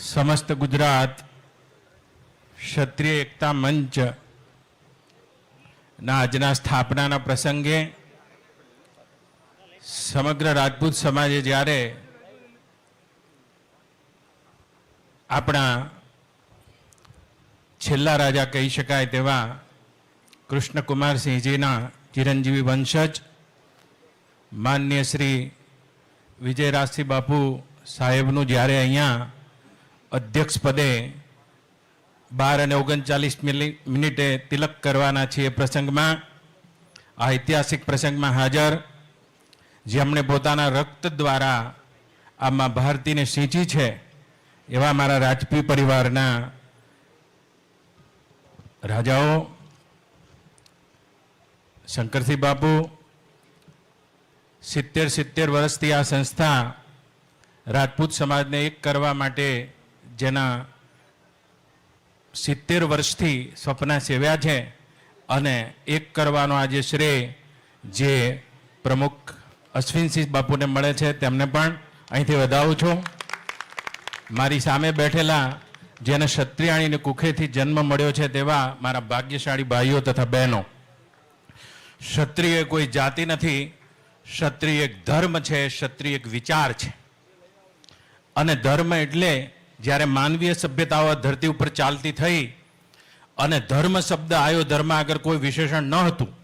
સમસ્ત ગુજરાત ક્ષત્રિય એકતા મંચ ના આજના સ્થાપનાના પ્રસંગે સમગ્ર રાજપૂત સમાજે જ્યારે આપણા છેલ્લા રાજા કહી શકાય તેવા કૃષ્ણકુમારસિંહજીના ચિરંજીવી વંશજ, માન્ય શ્રી વિજયરાજસિંહ બાપુ સાહેબનું જ્યારે અહીંયા અધ્યક્ષ પદે બાર અને ઓગણચાલીસ મિનિટે તિલક કરવાના છીએ પ્રસંગમાં. આ ઐતિહાસિક પ્રસંગમાં હાજર, જેમણે પોતાના રક્ત દ્વારા આ મા ભારતીને સિંચી છે, એવા મારા રાજપી પરિવારના રાજાઓ, શંકરસિંહ બાપુ, સિત્તેર સિત્તેર વર્ષથી આ સંસ્થા રાજપૂત સમાજને એક કરવા માટે જેના સિત્તેર વર્ષથી સ્વપ્ન સેવ્યા છે અને એક કરવાનો આજે શ્રેય જે પ્રમુખ અશ્વિનસિંહ બાપુને મળે છે, તેમને પણ અહીંથી વધાવું છું. મારી સામે બેઠેલા જેને ક્ષત્રિયાણીને કુખેથી જન્મ મળ્યો છે, તેવા મારા ભાગ્યશાળી ભાઈઓ તથા બહેનો. ક્ષત્રિય કોઈ જાતિ નથી, ક્ષત્રિય એક ધર્મ છે, ક્ષત્રિય એક વિચાર છે. અને ધર્મ એટલે જ્યારે માનવીય સભ્યતાઓ ધરતી ઉપર ચાલતી થઈ અને ધર્મ શબ્દ આવ્યો ધર્મ આગળ કોઈ વિશેષણ ન હતું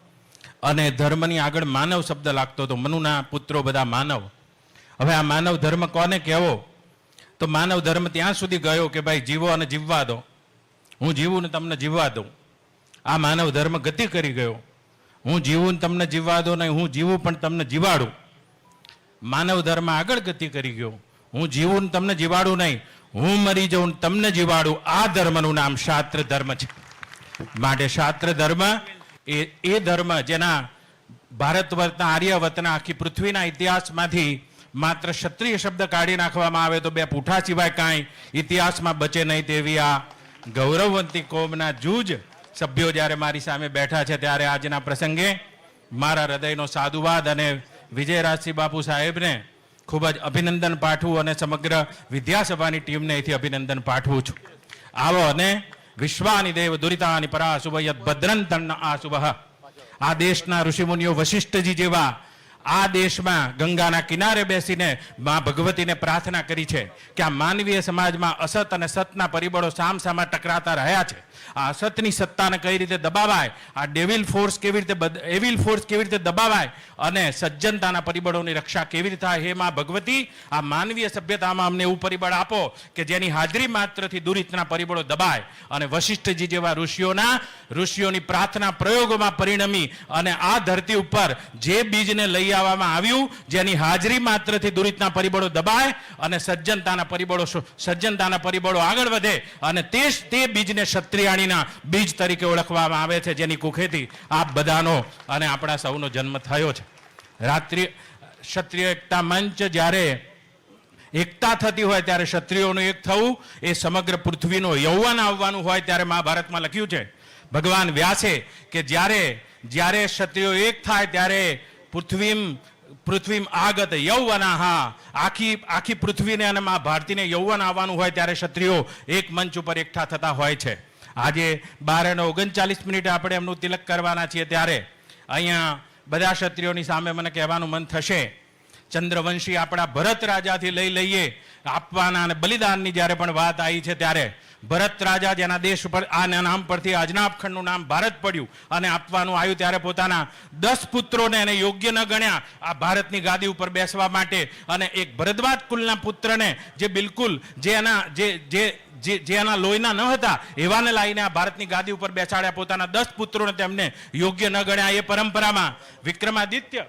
અને ધર્મની આગળ માનવ શબ્દ લાગતો હતો, મનુના પુત્રો બધા માનવ. હવે આ માનવ ધર્મ કોને કહેવો? તો માનવ ધર્મ ત્યાં સુધી ગયો કે ભાઈ જીવો અને જીવવા દો. હું જીવું ને તમને જીવવા દઉં. આ માનવ ધર્મ ગતિ કરી ગયો. હું જીવું ને તમને જીવવા દો નહીં, હું જીવું પણ તમને જીવાડું. માનવ ધર્મ આગળ ગતિ કરી ગયો. હું જીવું ને તમને જીવાડું નહીં હું મરી જાઉં, તમને જીવાડું. આ ધર્મનું નામ શાસ્ત્ર ધર્મ છે. માટે શાસ્ત્ર ધર્મ એ એ ધર્મ જેના ભારત વર્તના આર્યવતના આખી પૃથ્વીના ઇતિહાસમાંથી માત્ર ક્ષત્રિય શબ્દ કાઢી નાખવામાં આવે તો બે પૂઠા સિવાય કાંઈ ઇતિહાસમાં બચે નહીં તેવી આ ગૌરવવંતી કોમના જૂજ સભ્યો જ્યારે મારી સામે બેઠા છે ત્યારે આજના પ્રસંગે મારા હૃદયનો સાધુવાદ અને વિજયરાજસિંહ બાપુ સાહેબને ખૂબ જ અભિનંદન પાઠવું અને સમગ્ર વિદ્યાસભાની ટીમને અહીંથી અભિનંદન પાઠવું છું. આવો અને વિશ્વાની દેવ દુરિતાની પરાશુભ યદ ભદ્રંતન તન્ન શુભ આ દેશના ઋષિમુનિઓ વશિષ્ઠજી જેવા આ દેશમાં ગંગાના કિનારે બેસીને મા ભગવતીને પ્રાર્થના કરી છે કે આ માનવીય સમાજમાં અસત અને સતના પરિબળો સામસામા ટકરાતા રહ્યા છે. આ અસતની સત્તાને કઈ રીતે દબાવાય? આ ડેવિલ ફોર્સ કેવી રીતે એવિલ ફોર્સ કેવી રીતે દબાવાય? અને સજ્જનતાના પરિબળોની રક્ષા કેવી રીતે થાય? હે મા ભગવતી, આ માનવીય સભ્યતામાં અમને એવું પરિબળ આપો કે જેની હાજરી માત્રથી દુરિતના પરિબળો દબાય. અને વશિષ્ઠજી જેવા ઋષિઓના, ઋષિઓની પ્રાર્થના પ્રયોગોમાં પરિણમી અને આ ધરતી ઉપર જે બીજને લઈ આવવામાં આવ્યું, જેની હાજરી માત્રથી દુરિતના પરિબળો દબાય અને સજ્જનતાના પરિબળો સજ્જનતાના પરિબળો આગળ વધે અને તે તે બીજને ક્ષત્રિયાણીના બીજ તરીકે ઓળખવામાં આવે છે, જેની કુખેથી આપ બધાનો અને આપણા સૌનો જન્મ થયો છે. રાત્રિ, ક્ષત્રિય એકતા મંચ જ્યારે એકતા થતી હોય ત્યારે ક્ષત્રિયોનું એક થવું, એ સમગ્ર પૃથ્વીનો યૌવન આવવાનું હોય ત્યારે મહાભારતમાં લખ્યું છે. ભગવાન વ્યાસે કે જ્યારે જ્યારે ક્ષત્રિયો એક થાય ત્યારે પૃથ્વીમ પૃથ્વીમ આગત યૌવનાહા. આખી આખી પૃથ્વીને અને મા ભારતીને યૌવન આવવાનું હોય ત્યારે ક્ષત્રિયો એક મંચ ઉપર એકઠા થતા હોય છે. આજે બાર અને ઓગણચાલીસ મિનિટે આપણે એમનું તિલક કરવાના છીએ ત્યારે અહીંયા બધા ક્ષત્રિયોની સામે મને કહેવાનું મન થશે. ચંદ્રવંશી આપણા ભરત રાજાથી લઈ લઈએ. આપવાના અને બલિદાનની જ્યારે પણ વાત આવી છે ત્યારે ભરત રાજા જેના દેશ ઉપર આ નામ પરથી આજના આપખંડનું નામ ભારત પડ્યું અને આપવાનું આવ્યું ત્યારે પોતાના દસ પુત્રોને એને યોગ્ય ન ગણ્યા. આ ભારતની ગાદી ઉપર બેસવા માટે અને એક ભરદ્વાજ કુલના પુત્રને જે બિલકુલ જે એના, જે જે જે જે એના લોહીના ન હતા, એવાને લાવીને આ ભારતની ગાદી ઉપર બેસાડ્યા પોતાના દસ પુત્રોને તેમને યોગ્ય ન ગણ્યા એ પરંપરામાં વિક્રમાદિત્ય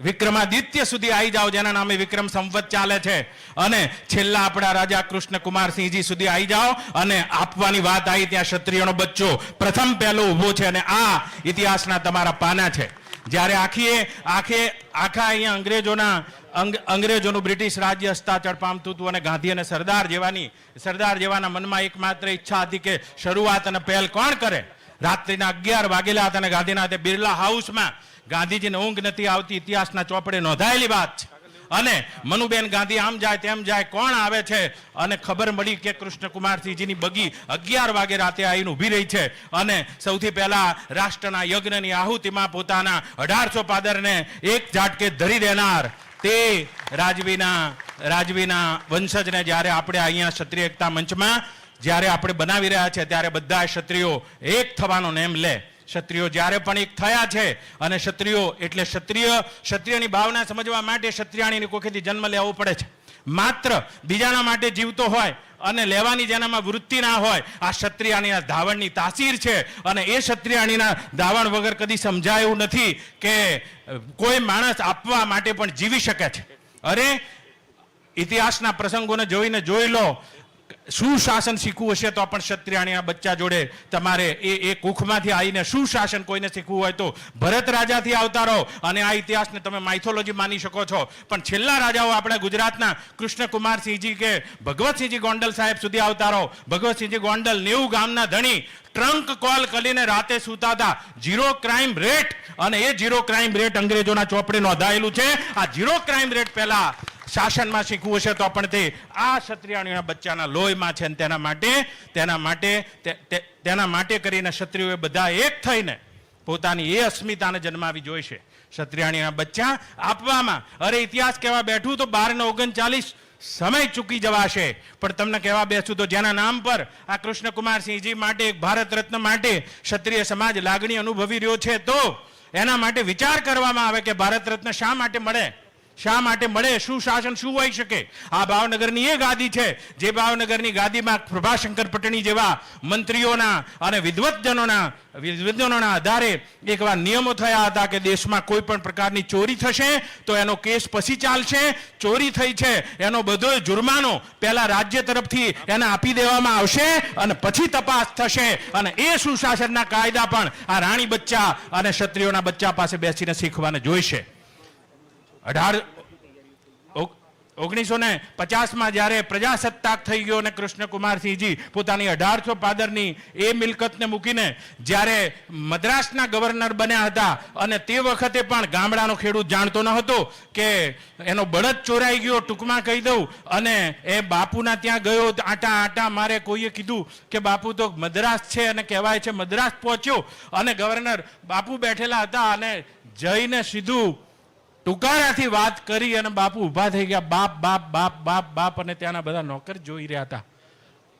વિક્રમાદિત્ય સુધી આવી જાઓ, જેના નામે વિક્રમ સંવત ચાલે છે. અને છેલ્લા આપણા રાજા કૃષ્ણ કુમારસિંહજી સુધી આવી જાઓ અને આપવાની વાત આવી ત્યાં ક્ષત્રિયનો બચ્ચો પ્રથમ પહેલો ઊભો છે અને આ ઇતિહાસના તમારા પાના છે. જ્યારે આખીએ, આખે, આખા અહીંયા અંગ્રેજોના અંગ્રેજોનું બ્રિટિશ રાજ્ય હસ્તાચળ પામતું હતું અને ગાંધી અને સરદાર જેવાની, સરદાર જેવાના મનમાં એકમાત્ર ઈચ્છા હતી કે શરૂઆત અને પહેલ કોણ કરે? રાત્રિના અગિયાર વાગેલા હતા અને ગાંધીના બિરલા હાઉસમાં ગાંધીજીને ઊંઘ નથી આવતી, ઇતિહાસના ચોપડે નોંધાયેલી વાત છે. અને મનુબેન ગાંધી આમ જાય તેમ જાય, કોણ આવે છે? અને ખબર મળી કે કૃષ્ણકુમારસિંહજીની બગી અગિયાર વાગે રાતે આવીને ઊભી રહી છે. અને સૌથી પહેલા રાષ્ટ્રના યજ્ઞની આહુતિમાં પોતાના અઢારસો પાદરને એક ઝાટકે ધરી દેનાર તે રાજવીના રાજવીના વંશજને જ્યારે આપણે અહીંયા ક્ષત્રિય એકતા મંચમાં જ્યારે આપણે બનાવી રહ્યા છે ત્યારે બધા ક્ષત્રિયો એક થવાનો નેમ લે. ક્ષત્રિયો જ્યારે પણ એક થયા છે, અને ક્ષત્રિયો એટલે ક્ષત્રિય, ક્ષત્રિયની ભાવના સમજવા માટે ક્ષત્રિયાણીની કોખેથી જન્મ લેવો પડે છે. માત્ર બીજાના માટે જીવતો હોય અને લેવાની જેનામાં વૃત્તિ ના હોય, આ ક્ષત્રિયાણીના ધાવણની તાસીર છે, અને એ ક્ષત્રિયાણીના ધાવણ વગર કદી સમજાય એવું નથી કે કોઈ માણસ આપવા માટે પણ જીવી શકે છે. અરે, ઇતિહાસના પ્રસંગોને જોઈને જોઈ લો શું શીખવું હશે તો પણ ક્ષત્રિયાણીના બચ્ચા જોડે તમારે એ એ કુખમાંથી આવીને સુશાસન કોઈને શીખવું હોય તો ભરત રાજાથી આવતા રહો. અને આ ઇતિહાસને તમે માઇથોલોજી માની શકો છો. પણ છેલ્લા રાજાઓ આપણા ગુજરાતના કૃષ્ણકુમારસિંહજી કે ભગવતસિંહજી ગોંડલ સાહેબ સુધી આવતા રહો. ભગવતસિંહજી ગોંડલ નેવું ગામના ધણી. ટ્રંક કોલ કરીને રાતે સૂતા હતા. ઝીરો ક્રાઇમ રેટ અને એ ઝીરો ક્રાઇમ રેટ અંગ્રેજોના ચોપડે નોંધાયેલું છે. આ ઝીરો ક્રાઇમ રેટ પહેલા શાસનમાં શીખવું હશે તો પણ તે આ ક્ષત્રિયાણીના બચ્ચાના લોહીમાં છે અને તેના માટે તેના માટે તેના માટે કરીને ક્ષત્રિયોએ બધા એક થઈને પોતાની એ અસ્મિતાને જન્માવી જોઈશે ક્ષત્રિયાણીના બચ્ચા આપવામાં, અરે ઇતિહાસ કહેવા બેઠું તો બાર ને ઓગણચાલીસ સમય ચૂકી જવાશે. પણ તમને કહેવા બેસું તો જેના નામ પર આ કૃષ્ણકુમારસિંહજી માટે, એક ભારત રત્ન માટે ક્ષત્રિય સમાજ લાગણી અનુભવી રહ્યો છે તો એના માટે વિચાર કરવામાં આવે કે ભારત રત્ન શા માટે મળે? શા માટે મળે? શું શાસન શું હોઈ શકે? આ ભાવનગરની એ ગાદી છે, જે ભાવનગરની ગાદીમાં પ્રભાશંકર પટણી જેવા મંત્રીઓના અને વિદ્વતજનોના વિદ્વજનોના આધારે એકવાર નિયમો થયા હતા કે દેશમાં કોઈ પણ પ્રકારની ચોરી થશે, તો એનો કેસ પછી ચાલશે. ચોરી થઈ છે, એનો બધો જુર્માનો પહેલા રાજ્ય તરફથી એને આપી દેવામાં આવશે અને પછી તપાસ થશે. અને એ સુશાસનના કાયદા પણ આ રાણી બચ્ચા અને ક્ષત્રિયોના બચ્ચા પાસે બેસીને શીખવાને જોઈશે. અઢાર ઓગણીસો ને પચાસમાં જ્યારે પ્રજાસત્તાક થઈ ગયો અને કૃષ્ણકુમારસિંહજી પોતાની અઢારસો પાદરની એ મિલકતને મૂકીને જ્યારે મદ્રાસના ગવર્નર બન્યા હતા અને તે વખતે પણ ગામડાનો ખેડૂત જાણતો ન હતો કે એનો બળદ ચોરાઈ ગયો, ટૂંકમાં કહી દઉં, અને એ બાપુના ત્યાં ગયો, આટા આટા મારે કોઈએ કીધું કે બાપુ તો મદ્રાસ છે અને કહેવાય છે મદ્રાસ પહોંચ્યો અને ગવર્નર બાપુ બેઠેલા હતા અને જઈને સીધું ટુકારાથી વાત કરી અને બાપુ ઊભા થઈ ગયા. બાપ બાપ બાપ બાપ બાપ અને ત્યાંના બધા નોકર જોઈ રહ્યા હતા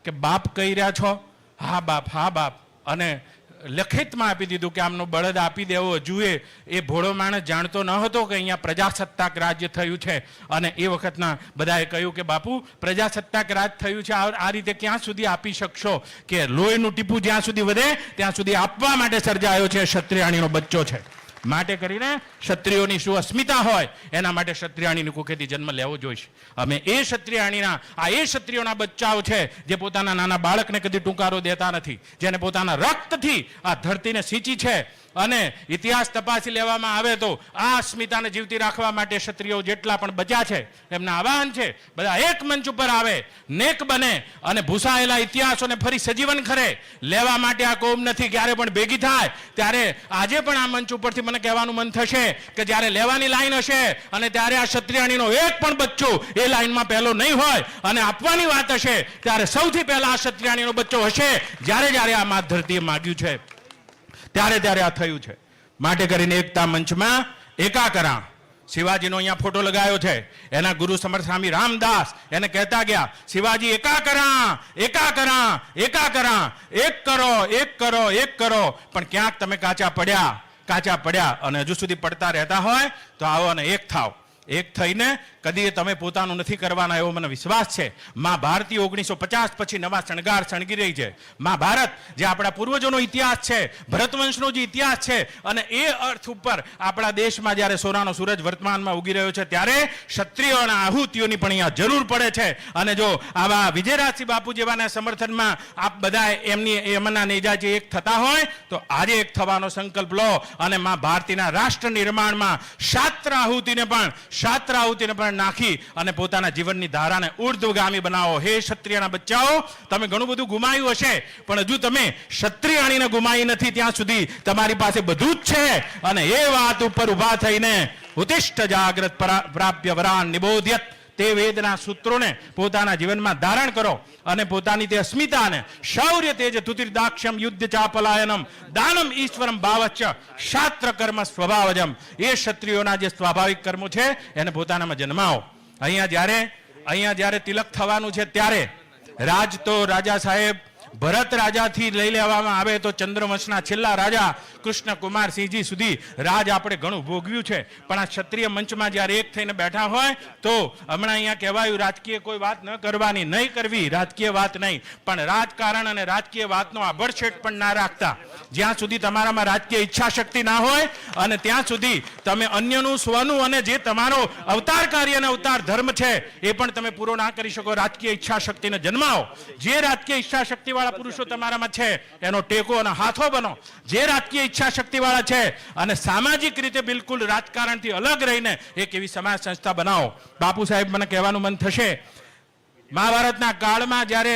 કે બાપ કહી રહ્યા છો, હા, બાપ હા, બાપ. અને લખિતમાં આપી દીધું કે આમનો બળદ આપી દેવો. જુએ એ ભોળો માણસ જાણતો ન હતો કે અહીંયા પ્રજાસત્તાક રાજ્ય થયું છે. અને એ વખતના બધાએ કહ્યું કે, બાપુ, પ્રજાસત્તાક રાજ થયું છે. આ રીતે ક્યાં સુધી આપી શકશો કે લોહીનું ટીપું જ્યાં સુધી વધે, ત્યાં સુધી આપવા માટે સર્જાયો છે. ક્ષત્રિયાણીનો બચ્ચો છે. માટે કરીને ક્ષત્રિયોની શું અસ્મિતા હોય, એના માટે ક્ષત્રિયાણીની કુખેથી જન્મ લેવો જોઈશે. અમે એ ક્ષત્રિયાણીના, આ એ ક્ષત્રિયોના બચ્ચાઓ છે, જે પોતાના નાના બાળકને કદી ટૂંકારો દેતા નથી, જેને પોતાના રક્તથી આ ધરતીને સિંચી છે અને ઇતિહાસ તપાસી લેવામાં આવે તો આ અસ્મિતાને જીવતી રાખવા માટે ક્ષત્રિયો જેટલા પણ બચ્યા છે, એમના આવાહન છે, બધા એક મંચ ઉપર આવે, નેક બને અને ભૂસાયેલા ઇતિહાસોને ફરી સજીવન ખરે. લેવા માટે આ કોમ નથી, ક્યારે પણ ભેગી થાય, ત્યારે આજે પણ આ મંચ ઉપરથી મને કહેવાનું મન થશે કે જ્યારે લેવાની લાઈન હશે અને ત્યારે આ ક્ષત્રિયાણીનો એક પણ બચ્ચો એ લાઈનમાં પહેલો નહીં હોય અને આપવાની વાત હશે, ત્યારે સૌથી પહેલા આ ક્ષત્રિયાણીનો બચ્ચો હશે, જ્યારે જ્યારે આ માત ધરતીએ માગ્યું છે. ત્યારે ત્યારે આ થયું છે. માટે કરીને એકતા મંચમાં એકાકરા. શિવાજીનો અહીંયા ફોટો લગાવ્યો છે. એના ગુરુ સમર સ્વામી રામદાસ એને કહેતા ગયા, શિવાજી એકા કરા એકા કરા એકા કરા એક કરો એક કરો એક કરો. પણ ક્યાંક તમે કાચા પડ્યા કાચા પડ્યા અને હજુ સુધી પડતા રહેતા હોય તો આવો અને એક થાવ. એક થઈને કદી તમે પોતાનું નથી કરવાના એવો મને વિશ્વાસ છે. માં ભારતી ઓગણીસો પચાસ પછી નવા શણગાર શણગી રહી છે. માં ભારત, જે આપણા પૂર્વજોનો ઇતિહાસ છે, ભરતવંશનો જે ઇતિહાસ છે, અને એ અર્થ ઉપર આપણા દેશમાં જ્યારે સોનાનો સૂરજ વર્તમાનમાં ઉગી રહ્યો છે, ત્યારે ક્ષત્રિયોના આહુતિઓની પણ અહીંયા જરૂર પડે છે. અને જો આવા વિજયરાજસિંહ બાપુ જેવાના સમર્થનમાં આપ બધા એમની, એમના નેજા જે એક થતા હોય, તો આજે એક થવાનો સંકલ્પ લો. અને માં ભારતીના રાષ્ટ્ર નિર્માણમાં શાસ્ત્ર આહુતિને પણ શાસ્ત્રાહુતિને પણ નાખી અને પોતાના જીવનની ધારાને ઉર્ધ્વગામી બનાવો. હે ક્ષત્રિયના બચ્ચાઓ, તમે ઘણું બધું ગુમાયું હશે, પણ હજુ તમે ક્ષત્રિયાણીને ગુમાવી નથી, ત્યાં સુધી તમારી પાસે બધું જ છે. અને એ વાત ઉપર ઊભા થઈને ઉતિષ્ઠ જાગ્રત પ્રાપ્ય વરાન નિબોધ્યત. તે વેદના સૂત્રોને પોતાના જીવનમાં ધારણ કરો અને પોતાની તે અસ્મિતાને શૌર્ય તેજ તુતિર્દાક્ષમ યુદ્ધ ચાપલાયનમ દાનમ ઈશ્વરમ ભાવચ્ચ શાસ્ત્ર કર્મ સ્વભાવજમ. એ ક્ષત્રિયોના જે સ્વાભાવિક કર્મો છે, એને પોતાનામાં જન્માવો. અહીંયા જ્યારે અહીંયા જ્યારે તિલક થવાનું છે, ત્યારે રાજ તો રાજા સાહેબ ભરત રાજાથી લઈ લેવામાં આવે તો ચંદ્રવંશના છેલ્લા રાજા કૃષ્ણ કુમાર સિંહજી સુધી રાજ આપણે ઘણું ભોગવ્યું છે. પણ આ ક્ષત્રિય મંચમાં જ્યારે એક થઈને બેઠા હોય તો હમણાં અહીંયા કહેવાયું, રાજકીય કોઈ વાત ન કરવાની. નહીં કરવી, રાજકીય વાત નહીં. પણ રાજકારણ અને રાજકીય વાતનો આભરછેટ પણ ના રાખતા. જ્યાં સુધી તમારામાં રાજકીય ઈચ્છા શક્તિ ના હોય અને ત્યાં સુધી તમે અન્યનું, સ્વનું અને જે તમારો અવતાર કાર્ય અને અવતાર ધર્મ છે, એ પણ તમે પૂરો ના કરી શકો. રાજકીય ઈચ્છા શક્તિને જન્માવો. જે રાજકીય ઈચ્છા શક્તિ વાળા પુરુષો તમારામાં છે. એનો ટેકો અને હાથો બનો. જે રાજકીય ઈચ્છા શક્તિ વાળા છે અને સામાજિક રીતે બિલકુલ રાજકારણથી અલગ રહીને એક એવી સમાજ સંસ્થા બનાવો. બાપુ સાહેબ મને કહેવાનું મન થશે. મહાભારતના કાળમાં જ્યારે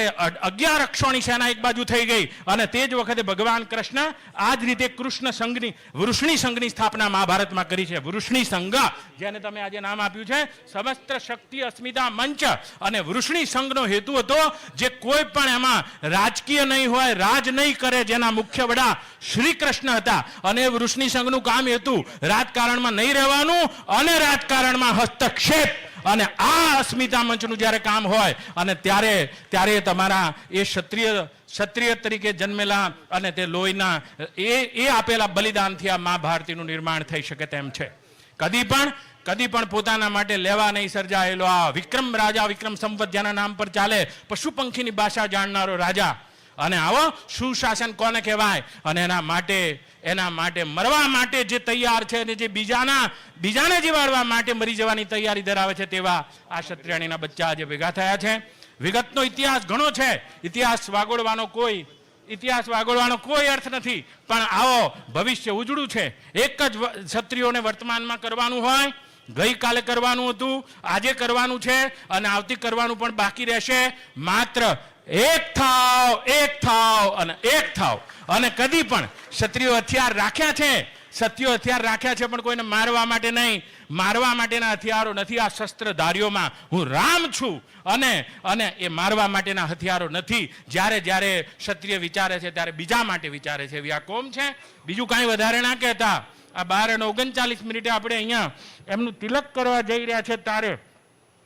અગિયાર અક્ષોણી સેના એક બાજુ થઈ ગઈ અને તે જ વખતે ભગવાન કૃષ્ણ આ જ રીતે કૃષ્ણ સંઘની, વૃષ્ણિ સંઘની સ્થાપના મહાભારતમાં કરી છે. વૃષ્ણિ સંઘ, જેને તમે આજે નામ આપ્યું છે, સમસ્ત શક્તિ અસ્મિતા મંચ અને વૃષ્ણિ સંઘનો હેતુ હતો જે કોઈ પણ એમાં રાજકીય નહીં હોય, રાજ નહીં કરે જેના મુખ્ય વડા શ્રી કૃષ્ણ હતા. અને વૃષ્ણિ સંઘનું કામ હેતુ રાજકારણમાં નહીં રહેવાનું અને રાજકારણમાં હસ્તક્ષેપ. અને આ અસ્મિતા મંચનું જ્યારે કામ હોય અને ત્યારે ત્યારે તમારા એ ક્ષત્રિય ક્ષત્રિય તરીકે જન્મેલા અને તે લોહીના એ એ આપેલા બલિદાનથી આ મહાભારતીનું નિર્માણ થઈ શકે તેમ છે. કદી પણ કદી પણ પોતાના માટે લેવા નહીં સર્જાયેલો આ વિક્રમ રાજા, વિક્રમ સંવધ્યાના નામ પર ચાલે પશુ પંખીની ભાષા જાણનારો રાજા. અને આવો સુશાસન કોને કહેવાય? અને એના માટે એના માટે મરવા માટે જે તૈયાર છે અને જે બીજાના, બીજાને જીવાડવા માટે મરી જવાની તૈયારી ધરાવે છે તેવા આ ક્ષત્રિયાણીના બચ્ચા આજે ભેગા થયા છે. વિગતનો ઇતિહાસ ઘણો છે. ઇતિહાસ વાગોળવાનો કોઈ, ઇતિહાસ વાગોળવાનો કોઈ અર્થ નથી. પણ આવો, ભવિષ્ય ઉજળું છે. એક જ ક્ષત્રિયોને વર્તમાનમાં કરવાનું હોય, ગઈકાલે કરવાનું હતું, આજે કરવાનું છે, અને આવતી કરવાનું પણ બાકી રહેશે. માત્ર એક થાવ એક થાવ અને એક થાવ. અને કદી પણ ક્ષત્રિયો હથિયાર રાખ્યા છે સત્યો હથિયાર રાખ્યા છે પણ કોઈને મારવા માટે નહીં. મારવા માટેના હથિયારો નથી, આ શસ્ત્રધારીઓમાં હું રામ છું. અને અને એ મારવા માટેના હથિયારો નથી. જ્યારે જ્યારે ક્ષત્રિય વિચારે છે, ત્યારે બીજા માટે વિચારે છે. એવી આ કોમ છે? બીજું કાંઈ વધારે ના કહેતા. આ બાર અને ઓગણચાલીસ મિનિટે આપણે અહીંયા એમનું તિલક કરવા જઈ રહ્યા છે ત્યારે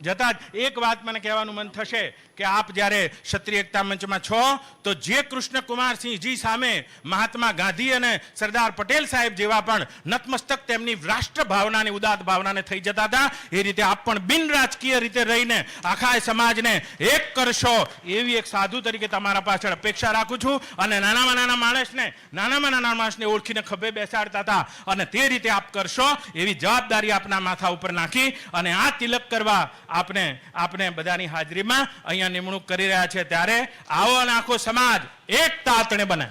જતા જ એક વાત મને કહેવાનું મન થશે કે આપ જ્યારે ક્ષત્રિય એકતા મંચમાં છો, તો જે કૃષ્ણ કુમારસિંહજી સામે મહાત્મા ગાંધી અને સરદાર પટેલ સાહેબ જેવા પણ નતમસ્તક તેમની રાષ્ટ્ર ભાવનાની ઉદાત ભાવનાને થઈ જતા હતા, એ રીતે આપ પણ બિન રાજકીય રીતે રહીને આખા સમાજને એક કરશો એવી એક સાધુ તરીકે તમારા પાછળ અપેક્ષા રાખું છું. અને નાનામાં નાના માણસને, નાનામાં નાના માણસને ઓળખીને ખભે બેસાડતા હતા અને તે રીતે આપ કરશો એવી જવાબદારી આપના માથા ઉપર નાખી અને આ તિલક કરવા આપને આપને બધાની હાજરીમાં અહીંયા નિમણૂક કરી રહ્યા છે. ત્યારે આવો અને આખો સમાજ એક તાતણે બને.